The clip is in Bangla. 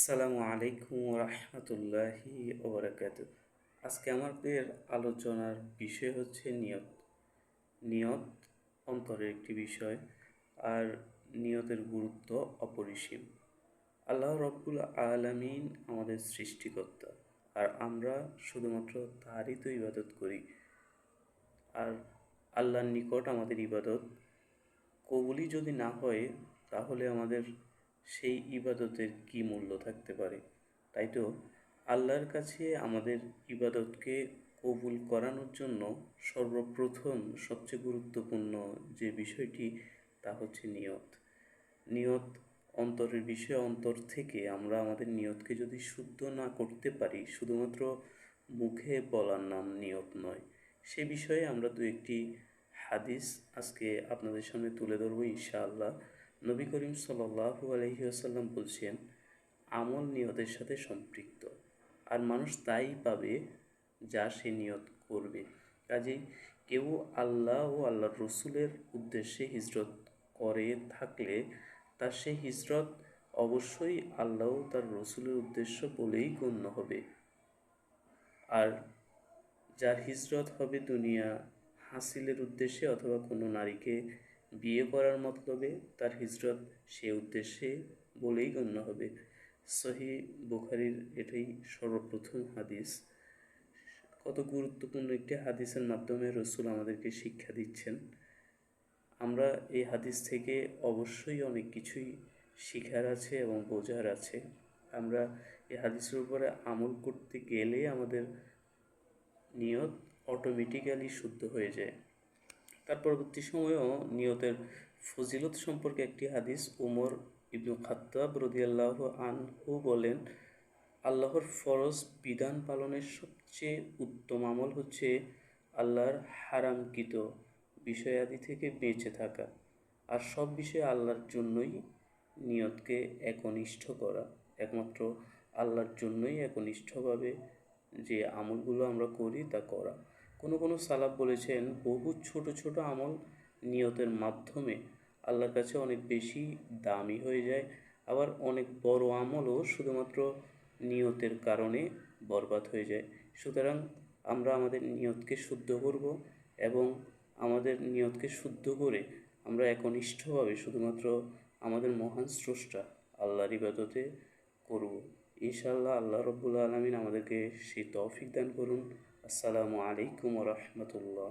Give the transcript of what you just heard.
আসসালামু আলাইকুম রহমতুল্লাহি ওবরাকাত আজকে আমাদের আলোচনার বিষয় হচ্ছে নিয়ত। নিয়ত অন্তরের একটি বিষয় আর নিয়তের গুরুত্ব অপরিসীম। আল্লাহ রব্বুল আলামিন আমাদের সৃষ্টিকর্তা আর আমরা শুধুমাত্র তারই তো ইবাদত করি। আর আল্লাহর নিকট আমাদের ইবাদত কবুলই যদি না হয়, তাহলে আমাদের সেই ইবাদতের কি মূল্য থাকতে পারে? তাই তো, আল্লাহর কাছে আমাদের ইবাদতকে কবুল করানোর জন্য সর্বপ্রথম সবচেয়ে গুরুত্বপূর্ণ যে বিষয়টি, তা হচ্ছে নিয়ত। নিয়ত অন্তরের বিষয়, অন্তর থেকে আমরা আমাদের নিয়তকে যদি শুদ্ধ না করতে পারি, শুধুমাত্র মুখে বলার নাম নিয়ত নয়। সে বিষয়ে আমরা দু একটি হাদিস আজকে আপনাদের সামনে তুলে ধরবো ইনশাআল্লাহ। নবী করিম সাল্লাহু আলহি আসাল্লাম বলছেন, আমল নিয়তের সাথে সম্পৃক্ত। আর মানুষ তাই পাবে যা সে নিয়ত করবে। কাজেই কেউ আল্লাহ ও আল্লাহর রসুলের উদ্দেশ্যে হিজরত করে থাকলে তার সেই হিজরত অবশ্যই আল্লাহ তার রসুলের উদ্দেশ্য বলেই গণ্য হবে। আর যার হিজরত হবে দুনিয়া হাসিলের উদ্দেশ্যে অথবা কোনো নারীকে বিয়ে করার মতলবে তার হিজরত সে উদ্দেশ্যে বলেই গণ্য হবে। সহি বুখারির এটাই সর্বপ্রথম হাদিস। কত গুরুত্বপূর্ণ একটি হাদিসের মাধ্যমে রসুল আমাদেরকে শিক্ষা দিচ্ছেন। আমরা এই হাদিস থেকে অবশ্যই অনেক কিছুই শিখার আছে এবং বোঝার আছে। আমরা এই হাদিসের উপরে আমল করতে গেলে আমাদের নিয়ত অটোমেটিক্যালি শুদ্ধ হয়ে যায়। তার পরবর্তী সময়েও নিয়তের ফজিলত সম্পর্কে একটি হাদিস উমর ইবনু খাত্তাব রদিয়াল্লাহ আনহু বলেন, আল্লাহর ফরজ বিধান পালনের সবচেয়ে উত্তম আমল হচ্ছে আল্লাহর হারামকৃত বিষয়াদি থেকে বেঁচে থাকা আর সব বিষয়ে আল্লাহর জন্যই নিয়তকে একনিষ্ঠ করা। একমাত্র আল্লাহর জন্যই একনিষ্ঠভাবে যে আমলগুলো আমরা করি তা করা। কোনো কোনো সালাব বলেছেন, বহু ছোট ছোট আমল নিয়তের মাধ্যমে আল্লাহর কাছে অনেক বেশি দামি হয়ে যায়। আবার অনেক বড় আমলও শুধুমাত্র নিয়তের কারণে বরবাদ হয়ে যায়। সুতরাং আমরা আমাদের নিয়তকে শুদ্ধ করব এবং আমাদের নিয়তকে শুদ্ধ করে আমরা একনিষ্ঠভাবে শুধুমাত্র আমাদের মহান স্রষ্টা আল্লাহর ইবাদতে করব। ইনশাআল্লাহ আল্লাহ রব্বুল আলমিন আমাদেরকে সেই তৌফিক দান করুন। আসসালামু আলাইকুম রহমতুল্লাহ।